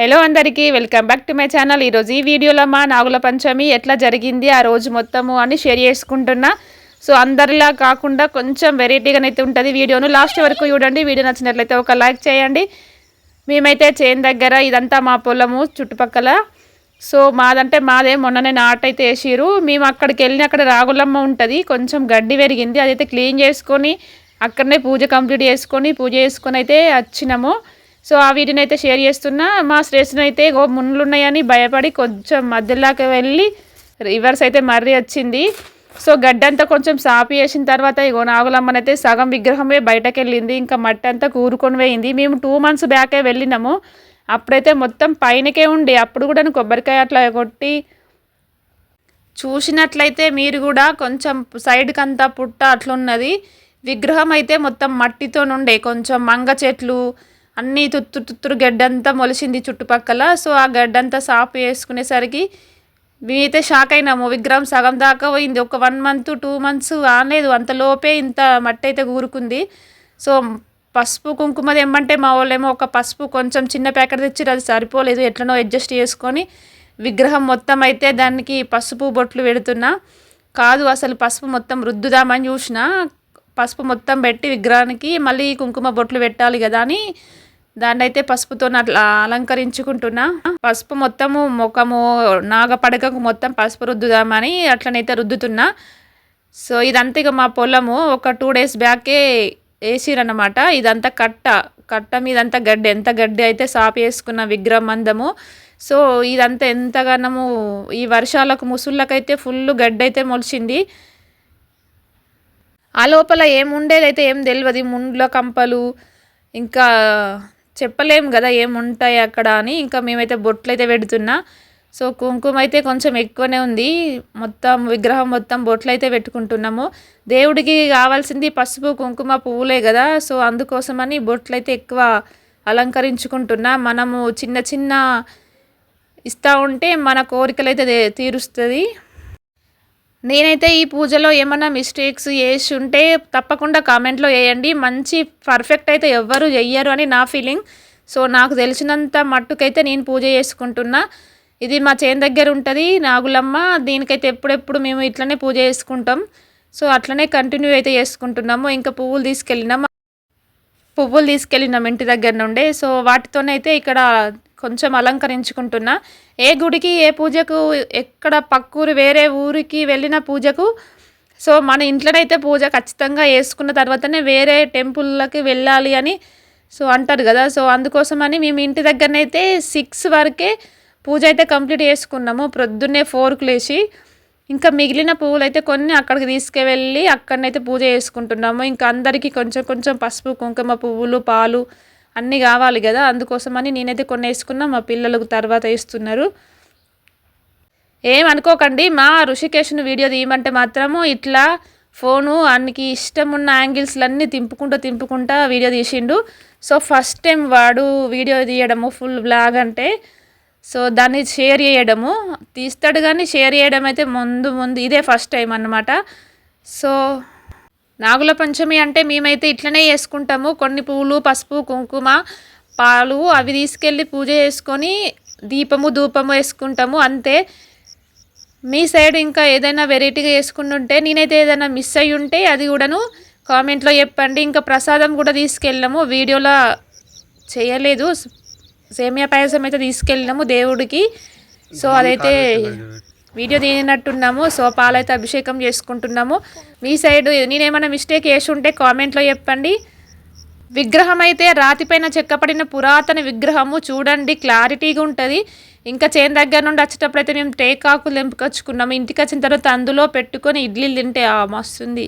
Hello అందరికీ welcome back to my channel ఈరోజు ఈ వీడియోలో మా నాగుల పంచమి ఎట్లా జరిగింది ఆ రోజు మొత్తము అని షేర్ చేసుకుంటున్నా. సో అందరిలా కాకుండా కొంచెం వెరైటీగానైతే ఉంటుంది వీడియోను. లాస్ట్ వరకు చూడండి వీడియో నచ్చినట్లయితే ఒక లైక్ చేయండి. మేమైతే చేను దగ్గర ఇదంతా మా పొలము చుట్టుపక్కల. సో మాదంటే మాదే మొన్ననే నాటైతే వేసిరు మేము అక్కడికి వెళ్ళి అక్కడ రాగులమ్మ ఉంటుంది కొంచెం గడ్డి పెరిగింది. అదైతే క్లీన్ చేసుకొని అక్కడనే పూజ కంప్లీట్ చేసుకొని పూజ చేసుకొని అయితే వచ్చినాము. సో ఆ వీటిని అయితే షేర్ చేస్తున్నా. మా స్టేషన్ అయితే ఉన్నాయని భయపడి కొంచెం మధ్యలోకి వెళ్ళి రివర్స్ అయితే మర్రి వచ్చింది. సో గడ్డంతా కొంచెం సాపి వేసిన తర్వాత ఇగో నాగులమ్మనైతే సగం విగ్రహమే బయటకు వెళ్ళింది ఇంకా మట్టి అంతా కూరుకొని పోయింది. మేము టూ మంత్స్ బ్యాకే వెళ్ళినాము. అప్పుడైతే మొత్తం పైనకే ఉండి. అప్పుడు కూడా కొబ్బరికాయ అట్లా కొట్టి చూసినట్లయితే మీరు కూడా కొంచెం సైడ్కి అంతా పుట్ట అట్లున్నది. విగ్రహం అయితే మొత్తం మట్టితో నుండే కొంచెం మంగ చెట్లు అన్నీ తుత్తు తుత్తురు గడ్డంతా మొలిసింది చుట్టుపక్కల. సో ఆ గడ్డంతా సాఫ్ చేసుకునేసరికి మేమైతే షాక్ అయినాము. విగ్రహం సగం దాకా పోయింది. ఒక వన్ మంత్ టూ మంత్స్ ఆనలేదు అంతలోపే ఇంత మట్టి అయితే కూరుకుంది సో పసుపు కుంకుమ తెమ్మంటే మా వాళ్ళేమో ఒక పసుపు కొంచెం చిన్న ప్యాకెట్ తెచ్చి అది సరిపోలేదు. ఎట్లనో అడ్జస్ట్ చేసుకొని విగ్రహం మొత్తం అయితే దానికి పసుపు బొట్లు పెడుతున్నా. కాదు అసలు పసుపు మొత్తం రుద్దుదామని చూసిన. పసుపు మొత్తం పెట్టి విగ్రహానికి మళ్ళీ కుంకుమ బొట్లు పెట్టాలి కదా అని దాన్ని అయితే పసుపుతో అట్లా అలంకరించుకుంటున్నా. పసుపు మొత్తము ముఖము నాగపడకకు మొత్తం పసుపు రుద్దుదామని అట్లనైతే రుద్దుతున్నా. సో ఇదంతా ఇక మా పొలము. ఒక టూ డేస్ బ్యాకే వేసిరన్నమాట ఇదంతా కట్ట. కట్ట మీదంతా గడ్డి. ఎంత గడ్డి అయితే సాపు వేసుకున్న విగ్రహమందము సో ఇదంతా ఎంతగానము ఈ వర్షాలకు ముసుళ్ళకైతే ఫుల్ గడ్డి అయితే మొలిచింది. ఆ లోపల ఏముండేదైతే ఏం తెలియదు ముండ్ల కంపలు ఇంకా చెప్పలేము కదా ఏముంటాయి అక్కడ అని. ఇంకా మేమైతే బొట్లు అయితే పెడుతున్నా. సో కుంకుమ అయితే కొంచెం ఎక్కువనే ఉంది. మొత్తం విగ్రహం మొత్తం బొట్లు అయితే పెట్టుకుంటున్నాము. దేవుడికి కావాల్సింది పసుపు కుంకుమ పువ్వులే కదా. సో అందుకోసమని బొట్లు అయితే ఎక్కువ అలంకరించుకుంటున్నా. మనము చిన్న చిన్న ఇస్తూ ఉంటే మన కోరికలు అయితే తీరుస్తుంది. నేనైతే ఈ పూజలో ఏమైనా మిస్టేక్స్ చేసి ఉంటే తప్పకుండా కామెంట్లో వేయండి. మంచి పర్ఫెక్ట్ అయితే ఎవ్వరు చెయ్యరు అని నా ఫీలింగ్ సో నాకు తెలిసినంత మట్టుకైతే నేను పూజ చేసుకుంటున్నా. ఇది మా చేను దగ్గర ఉంటుంది నాగులమ్మ. దీనికైతే ఎప్పుడెప్పుడు మేము ఇట్లనే పూజ చేసుకుంటాం. సో అట్లనే కంటిన్యూ అయితే చేసుకుంటున్నాము. ఇంకా పువ్వులు తీసుకెళ్ళినాం పువ్వులు తీసుకెళ్ళినాం ఇంటి దగ్గర నుండే. సో వాటితోనైతే ఇక్కడ కొంచెం అలంకరించుకుంటున్నా. ఏ గుడికి ఏ పూజకు ఎక్కడ పక్కూరు వేరే ఊరికి వెళ్ళిన పూజకు సో మన ఇంట్లోనైతే పూజ ఖచ్చితంగా వేసుకున్న తర్వాతనే వేరే టెంపుల్కి వెళ్ళాలి అని సో అంటారు కదా. సో అందుకోసమని మేము ఇంటి దగ్గరనైతే సిక్స్ వరకే పూజ అయితే కంప్లీట్ చేసుకున్నాము. ప్రొద్దున్నే ఫోర్కు లేచి ఇంకా మిగిలిన పువ్వులు అయితే కొన్ని అక్కడికి తీసుకువెళ్ళి అక్కడనైతే పూజ చేసుకుంటున్నాము. ఇంకా అందరికీ కొంచెం కొంచెం పసుపు కుంకుమ పువ్వులు పాలు అన్నీ కావాలి కదా అందుకోసమని నేనైతే కొన్ని వేసుకున్నా మా పిల్లలకు తర్వాత వేస్తున్నారు ఏమనుకోకండి మా ఋషికేశ్ను వీడియో తీయమంటే మాత్రము ఇట్లా ఫోను అన్నికి ఇష్టం ఉన్న యాంగిల్స్లన్నీ తింపుకుంటూ తింపుకుంటా వీడియో తీసిండు. సో ఫస్ట్ టైం వాడు వీడియో తీయడము ఫుల్ బ్లాగ్ అంటే సో దాన్ని షేర్ చేయడము. తీస్తాడు కానీ షేర్ చేయడం అయితే ముందు ముందు ఇదే ఫస్ట్ టైం అన్నమాట. సో నాగుల పంచమి అంటే మేమైతే ఇట్లనే చేసుకుంటాము. కొన్ని పూలు పసుపు కుంకుమ పాలు అవి తీసుకెళ్ళి పూజ చేసుకొని దీపము ధూపము వేసుకుంటాము. అంతే. మీ సైడ్ ఇంకా ఏదైనా వెరైటీగా వేసుకుంటుంటే నేనైతే ఏదైనా మిస్ అయ్యి ఉంటే అది కూడాను కామెంట్లో చెప్పండి. ఇంకా ప్రసాదం కూడా తీసుకెళ్ళాము. వీడియోలో చేయలేదు. సేమియా పాయసం అయితే తీసుకెళ్ళినాము దేవుడికి. సో అదైతే వీడియో తీయనట్టున్నాము సో పాలైతే అభిషేకం చేసుకుంటున్నాము. మీ సైడ్ నేనేమైనా మిస్టేక్ వేసి ఉంటే కామెంట్లో చెప్పండి. విగ్రహం అయితే రాతిపైన చెక్కపడిన పురాతన విగ్రహము. చూడండి క్లారిటీగా ఉంటుంది. ఇంకా చేను దగ్గర నుండి వచ్చేటప్పుడు అయితే మేము టేకాకులు తెంపుకొచ్చుకున్నాము ఇంటికి వచ్చిన తర్వాత అందులో పెట్టుకొని ఇడ్లీలు తింటే మస్తుంది.